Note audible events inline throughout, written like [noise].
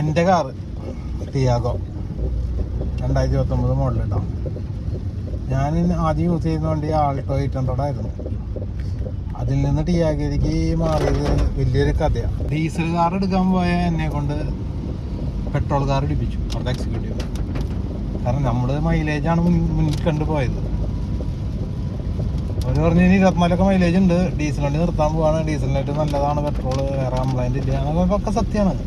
എന്റെ car Tiago രണ്ടായിരത്തി പത്തൊമ്പത് മോഡൽ കേട്ടോ ഞാൻ ആദ്യം യൂസ് ചെയ്യുന്ന വണ്ടി ആൾട്ടോ എയ്റ്റ് ഹൺഡ്രഡ് ആയിരുന്നു അതിൽ നിന്ന് ടിയാഗോയിലേക്ക് മാറിയത് വലിയൊരു കഥയാണ് ഡീസൽ കാർ എടുക്കാൻ പോയ എന്നെ കൊണ്ട് പെട്രോൾ കാർ ഇടിപ്പിച്ചു അവിടെ എക്സിക്യൂട്ടീവ് കാരണം നമ്മൾ മൈലേജാണ് മുന്നിൽ കണ്ടു പോയത്. അവർ പറഞ്ഞു ഇനി ഇരുപത്തിനാലൊക്കെ മൈലേജ് ഉണ്ട് ഡീസൽ വണ്ടി നിർത്താൻ പോവാണ് ഡീസലിനായിട്ട് നല്ലതാണ് പെട്രോൾ വേറെ കംപ്ലൈന്റ് ഇല്ല. ഒക്കെ സത്യമാണ്.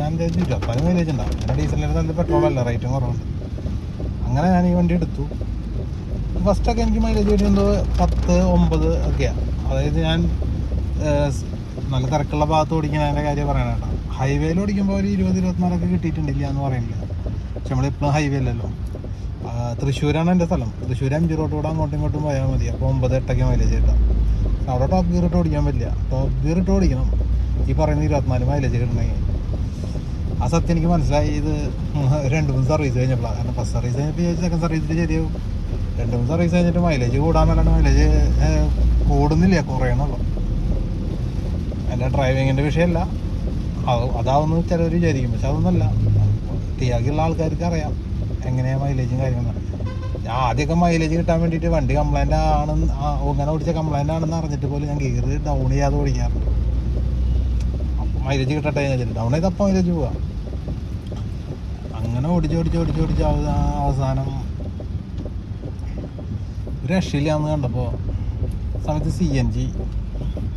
ഞാൻ വിചാരിച്ചു ഇരുപത്തിനാല് മൈലേജ് ഉണ്ടാവും. പിന്നെ ഡീസലിന്റെ നല്ല പെട്രോൾ അല്ല റേറ്റും കുറവുണ്ട്. അങ്ങനെ ഞാൻ ഈ വണ്ടി എടുത്തു. ഫസ്റ്റൊക്കെ എനിക്ക് മൈലേജ് കിട്ടുന്നത് പത്ത് ഒമ്പത് ഒക്കെയാണ് അതായത് ഞാൻ നല്ല തിരക്കുള്ള ഭാഗത്ത് ഓടിക്കുന്നതിന്റെ കാര്യം പറയണ കേട്ടോ. ഹൈവേയിൽ ഓടിക്കുമ്പോൾ ഒരു ഇരുപത് ഇരുപത്തിനാലൊക്കെ കിട്ടിയിട്ടുണ്ടില്ല എന്ന് പറയുന്നില്ല പക്ഷെ നമ്മളിപ്പോഴും ഹൈവേ അല്ലല്ലോ. തൃശ്ശൂരാണ് എന്റെ സ്ഥലം. തൃശ്ശൂർ അഞ്ച് റോഡ് അങ്ങോട്ടും ഇങ്ങോട്ടും പോയാൽ മതി. അപ്പോൾ ഒമ്പത് എട്ടൊക്കെ മൈലേജ് കിട്ടാം. അവിടെ ടോപ്പ് ഗിയർ ഇട്ട് ഓടിക്കാൻ പറ്റില്ല. ടോപ്പ് ഗിയർ ഇട്ട് ഓടിക്കണം. ഈ പറയുന്ന ഇരുപത്തിനാല് മൈലേജ് കിട്ടണമെങ്കിൽ ആ സത്യം എനിക്ക് മനസ്സിലായി. ഇത് [laughs] രണ്ട് മൂന്ന് സർവീസ് കഴിഞ്ഞപ്പോഴാണ് കാരണം ഫസ്റ്റ് സർവീസ് കഴിഞ്ഞപ്പോൾ സെക്കൻഡ് സർവീസിൽ ശരിയാവും. രണ്ട് മൂന്ന് സർവീസ് കഴിഞ്ഞിട്ട് മൈലേജ് കൂടാൻ കൂടാന്നല്ലാണ്ട് മൈലേജ് കൂടുന്നില്ല കുറയണുള്ളൂ. എന്റെ ഡ്രൈവിങ്ങിന്റെ വിഷയമല്ല അത് അതാവുന്ന ചിലർ വിചാരിക്കും. പക്ഷെ അതൊന്നുമല്ല ടിയാഗുള്ള ആൾക്കാർക്ക് അറിയാം എങ്ങനെയാണ് മൈലേജും കാര്യങ്ങളും. ഞാൻ ആദ്യമൊക്കെ മൈലേജ് കിട്ടാൻ വേണ്ടിയിട്ട് വണ്ടി കംപ്ലൈന്റ് ആണെന്ന് ഇങ്ങനെ ഓടിച്ച കംപ്ലൈന്റ് ആണെന്ന് അറിഞ്ഞിട്ട് പോലും ഞാൻ ഗിയർ ഡൗൺ ചെയ്യാതെ ഓടിക്കാറുണ്ട് മൈലേജ് കിട്ടട്ടെ ഡൗൺ ചെയ്തപ്പോൾ മൈലേജ് പോവാം. അങ്ങനെ ഓടിച്ച് ഓടിച്ച് ഓടിച്ച് ഓടിച്ച് അവസാ- അവസാനം രക്ഷയില്ലാന്ന് കണ്ടപ്പോൾ സമയത്ത് സി എൻ ജി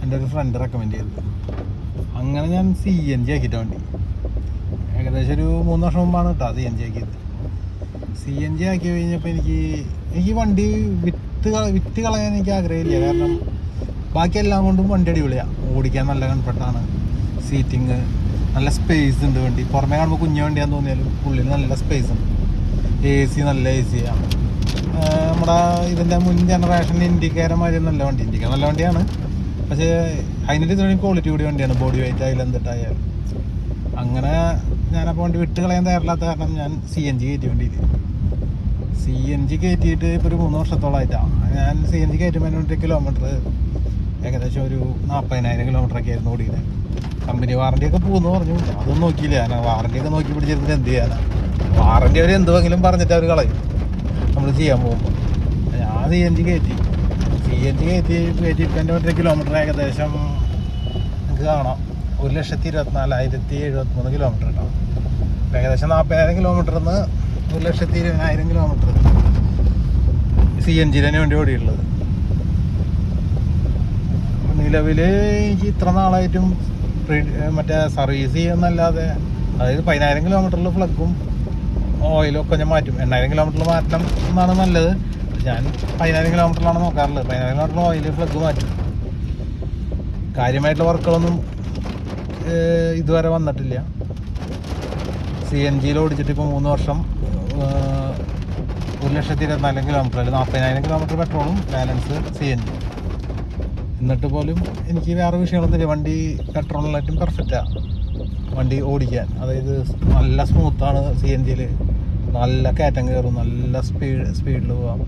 എന്റെ ഒരു ഫ്രണ്ട് റെക്കമെൻഡ് ചെയ്തു. അങ്ങനെ ഞാൻ സി എൻ ജി ആക്കിയിട്ട് വണ്ടി. ഏകദേശം ഒരു മൂന്ന് വർഷം മുമ്പാണ് കേട്ടോ സി എൻ ജി ആക്കിയത്. സി എൻ ജി ആക്കി കഴിഞ്ഞപ്പോൾ എനിക്ക് എനിക്ക് വണ്ടി വിത്ത് വിറ്റ് കളയാൻ എനിക്ക് ആഗ്രഹമില്ല. കാരണം ബാക്കി എല്ലാം കൊണ്ടും വണ്ടി അടിപൊളിയാണ് ഓടിക്കാൻ നല്ല കംഫർട്ടാണ് സീറ്റിങ് നല്ല സ്പേസ് ഉണ്ട് വണ്ടി. പുറമേ കാണുമ്പോൾ കുഞ്ഞു വണ്ടിയാന്ന് തോന്നിയാലും ഉള്ളിൽ നല്ല സ്പേസ് ഉണ്ട്. എ സി നല്ല എ സിയാണ് നമ്മുടെ ഇതിന്റെ മുൻ ജനറേഷൻ ഇൻഡിക്കേറെ മാതിരി നല്ല വണ്ടി. ഇൻഡിക്ക നല്ല വണ്ടിയാണ്. പക്ഷേ അതിന്റെ ഇത്രയും ക്വാളിറ്റി കൂടി വണ്ടിയാണ്. ബോഡി വെയിറ്റ് ആയാലും എന്തിട്ടായാലും അങ്ങനെ ഞാനപ്പോൾ വണ്ടി വിട്ട് കളയാൻ തയ്യാറില്ലാത്ത കാരണം ഞാൻ സി എൻ ജി കയറ്റി വണ്ടിയിൽ സി എൻ ജി കയറ്റിയിട്ട് ഇപ്പോൾ ഒരു മൂന്ന് വർഷത്തോളമായിട്ടാണ് ഞാൻ സി എൻ ജി കയറ്റുമ്പോൾ എന്റെ കിലോമീറ്റർ ഏകദേശം ഒരു നാൽപ്പതിനായിരം കിലോമീറ്റർ ഒക്കെ ആയിരുന്നു ഓടിയത് കമ്പനി വാറണ്ടി ഒക്കെ പോകുന്നു പറഞ്ഞു. അതൊന്നും നോക്കിയില്ല. ഞാൻ വാറണ്ടി ഒക്കെ നോക്കി പിടിച്ചിരുന്നിട്ട് എന്ത് ചെയ്യാനാ? വാറണ്ടി അവർ എന്തുവെങ്കിലും പറഞ്ഞിട്ട് അവർ കളയും. നമ്മൾ ചെയ്യാൻ പോകുമ്പോൾ ഞാൻ സി എൻ ജി കയറ്റി സി എൻ ജി കയറ്റി കയറ്റിയിട്ട് എന്റെ മറ്റേ കിലോമീറ്റർ ഏകദേശം നമുക്ക് കാണാം. ഒരു ലക്ഷത്തി ഇരുപത്തിനാലായിരത്തി എഴുപത്തിമൂന്ന് കിലോമീറ്റർ ഉണ്ടാവും ഏകദേശം നാൽപ്പതിനായിരം കിലോമീറ്ററിന്ന് ഒരു ലക്ഷത്തി ഇരുപതിനായിരം കിലോമീറ്റർ സി എൻ ജിയിലെ വേണ്ടി ഓടിയുള്ളത് നിലവിൽ എനിക്ക് ഇത്ര നാളായിട്ടും മറ്റേ സർവീസ് ചെയ്യുന്നല്ലാതെ അതായത് പതിനായിരം കിലോമീറ്ററിൽ ഫ്ലഗും ഓയിലും ഒക്കെ ഞാൻ മാറ്റും. എണ്ണായിരം കിലോമീറ്ററിൽ മാറ്റണം എന്നാണ് നല്ലത്. ഞാൻ പതിനായിരം കിലോമീറ്ററിലാണ് നോക്കാറുള്ളത്. പതിനായിരം കിലോമീറ്ററിൽ ഓയിൽ ഫ്ലഗ് മാറ്റും. കാര്യമായിട്ടുള്ള വർക്കുകളൊന്നും ഇതുവരെ വന്നിട്ടില്ല. സി എൻ ജിയിൽ ഓടിച്ചിട്ട് ഇപ്പോൾ മൂന്ന് വർഷം ഒരു ലക്ഷത്തി ഇരുപത്തിനാല് കിലോമീറ്റർ അല്ലെങ്കിൽ നാൽപ്പതിനായിരം കിലോമീറ്റർ പെട്രോളും ബാലൻസ് സി എൻ ജി എന്നിട്ട് പോലും എനിക്ക് വേറെ വിഷയങ്ങളൊന്നുമില്ല. വണ്ടി പെട്രോളിനായിട്ടും പെർഫെക്റ്റാണ് വണ്ടി ഓടിക്കാൻ. അതായത് നല്ല സ്മൂത്താണ് സി എൻ ജിയിൽ നല്ല കയറ്റം കയറും നല്ല സ്പീഡ് സ്പീഡിൽ പോവാം.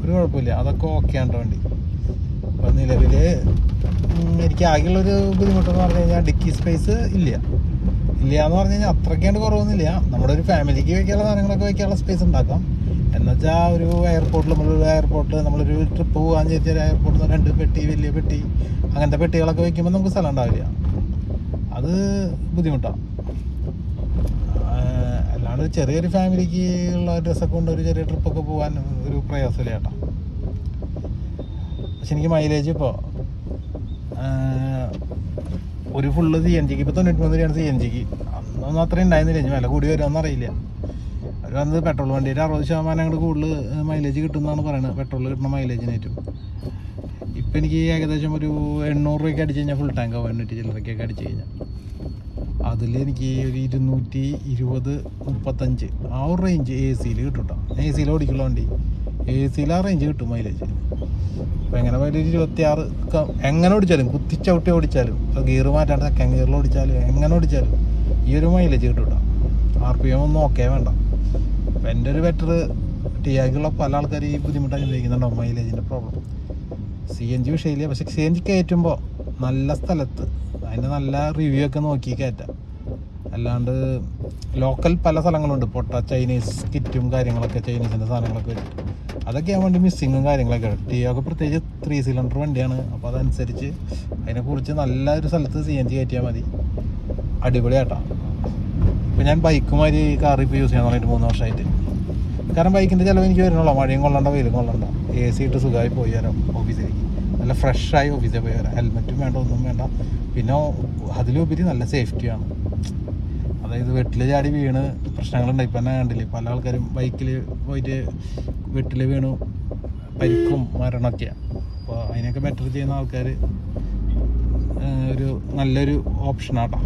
ഒരു കുഴപ്പമില്ല. അതൊക്കെ ഓക്കെയാണ് വണ്ടി. അപ്പം നിലവിൽ എനിക്ക് ആകെയുള്ളൊരു ബുദ്ധിമുട്ടെന്ന് പറഞ്ഞു കഴിഞ്ഞാൽ ഡിക്കി സ്പേസ് ഇല്ല. ഇല്ല എന്ന് പറഞ്ഞു കഴിഞ്ഞാൽ അത്രയ്ക്കാണ്ട് കുറവൊന്നുമില്ല. നമ്മുടെ ഒരു ഫാമിലിക്ക് വയ്ക്കാനുള്ള സാധനങ്ങളൊക്കെ വയ്ക്കാനുള്ള സ്പേസ് ഉണ്ടാക്കാം. എന്നുവെച്ചാൽ ഒരു എയർപോർട്ടിൽ നമ്മളൊരു എയർപോർട്ട് നമ്മളൊരു ട്രിപ്പ് പോകാൻ ചോദിച്ചാൽ എയർപോർട്ടിൽ നിന്ന് രണ്ട് പെട്ടി വലിയ പെട്ടി അങ്ങനത്തെ പെട്ടികളൊക്കെ വയ്ക്കുമ്പോൾ നമുക്ക് സ്ഥലം ഉണ്ടാവില്ല. അത് ബുദ്ധിമുട്ടാണ് അല്ലാണ്ട് ഒരു ചെറിയൊരു ഫാമിലിക്ക് ഉള്ള ഡ്രസ്സൊക്കെ കൊണ്ട് ഒരു ചെറിയ ട്രിപ്പൊക്കെ പോകാൻ ഒരു പ്രയാസമില്ല ചേട്ടാ പക്ഷെ എനിക്ക് മൈലേജ് ഇപ്പോൾ ഒരു ഫുള്ള് സി എൻ ജിക്ക് ഇപ്പോൾ തൊണ്ണൂറ്റി മൂന്ന് രൂപയാണ് സി എൻ ജിക്ക് അന്നൊന്നും അത്രയും ഉണ്ടായിരുന്നില്ല. ഇനി വില കൂടി വരുമോ അറിയില്ല അവർ പെട്രോൾ പെട്രോൾ വണ്ടിയുടെ അറുപത് ശതമാനം അങ്ങോട്ട് കൂടുതൽ മൈലേജ് കിട്ടുമെന്നാണ് പറയുന്നത് പെട്രോൾ കിട്ടുന്ന മൈലേജിനേറ്റും ഇപ്പം എനിക്ക് ഏകദേശം ഒരു എണ്ണൂറ് രൂപയ്ക്ക് അടിച്ച് കഴിഞ്ഞാൽ ഫുൾ ടാങ്ക് ആവും എണ്ണൂറ്റി ചില്ലറയ്ക്കൊക്കെ അടിച്ച് കഴിഞ്ഞാൽ അതിൽ എനിക്ക് ഒരു ഇരുന്നൂറ്റി ഇരുപത് മുപ്പത്തഞ്ച് ആ ഒരു റേഞ്ച് എ സിയിൽ കിട്ടും കേട്ടോ എ സിയിൽ ഓടിക്കുള്ള വണ്ടി. എ സിയിൽ ആ റേഞ്ച് കിട്ടും മൈലേജ് അപ്പോൾ എങ്ങനെ പോയാലും ഒരു ഇരുപത്തിയാറ് എങ്ങനെ ഓടിച്ചാലും കുത്തിച്ചവിട്ടി ഓടിച്ചാലും ഇപ്പോൾ ഗിയർ മാറ്റാണ്ട് സെക്കൻഡ് ഗിയറിൽ ഓടിച്ചാലും എങ്ങനെ ഓടിച്ചാലും ഈ ഒരു മൈലേജ് കിട്ടും കേട്ടോ ആർ പി എം ഒന്നും ഓക്കെ വേണ്ട. അപ്പം എന്റെ ഒരു ബെറ്റർ ടിയാഗുള്ള പല ആൾക്കാർ ഈ ബുദ്ധിമുട്ടാണ് ഉപയോഗിക്കുന്നുണ്ട് മൈലേജിന്റെ പ്രോബ്ലം സി എൻ ജി വിഷയമില്ല. പക്ഷെ സി എൻ ജി കയറ്റുമ്പോൾ നല്ല സ്ഥലത്ത് അതിന്റെ നല്ല റിവ്യൂ ഒക്കെ നോക്കി കയറ്റാം. അല്ലാണ്ട് ലോക്കൽ പല സ്ഥലങ്ങളുണ്ട്. പൊട്ട ചൈനീസ് കിറ്റും കാര്യങ്ങളൊക്കെ ചൈനീസിന്റെ സാധനങ്ങളൊക്കെ വരും. അതൊക്കെ ആവാൻ വേണ്ടി മിസ്സിങ്ങും കാര്യങ്ങളൊക്കെ ടിയോക്ക് പ്രത്യേകിച്ച് ത്രീ സിലിണ്ടർ വണ്ടിയാണ്. അപ്പോൾ അതനുസരിച്ച് അതിനെക്കുറിച്ച് നല്ലൊരു സ്ഥലത്ത് സി എൻ ജി കയറ്റിയാൽ മതി. അടിപൊളിയാട്ടാ. ഇപ്പം ഞാൻ ബൈക്കുമാതിരി കാർ ഇപ്പോൾ യൂസ് ചെയ്യാൻ തുടങ്ങിയിട്ട് മൂന്ന് വർഷമായിട്ട് കാരണം ബൈക്കിന്റെ ചിലവ് എനിക്ക് വരുന്നുള്ളൂ. മഴയും കൊള്ളണ്ട വെയിലും കൊള്ളണ്ട. എ സി ഇട്ട് സുഖമായി പോയി വരാം ഓഫീസിലേക്ക്. നല്ല ഫ്രഷായി ഓഫീസിൽ പോയി വരാം. ഹെൽമെറ്റും വേണ്ട ഒന്നും വേണ്ട. പിന്നെ അതിലുപരി നല്ല സേഫ്റ്റിയാണ് അതായത് വെട്ടിൽ ചാടി വീണ് പ്രശ്നങ്ങളുണ്ട്. ഇപ്പം തന്നെ കണ്ടില്ലേ പല ആൾക്കാരും ബൈക്കിൽ പോയിട്ട് വെട്ടിൽ വീണു. പരിക്കും മരണമൊക്കെയാണ് അപ്പോൾ അതിനൊക്കെ ബെറ്റർ ചെയ്യുന്ന ആൾക്കാർ ഒരു നല്ലൊരു ഓപ്ഷനാട്ടോ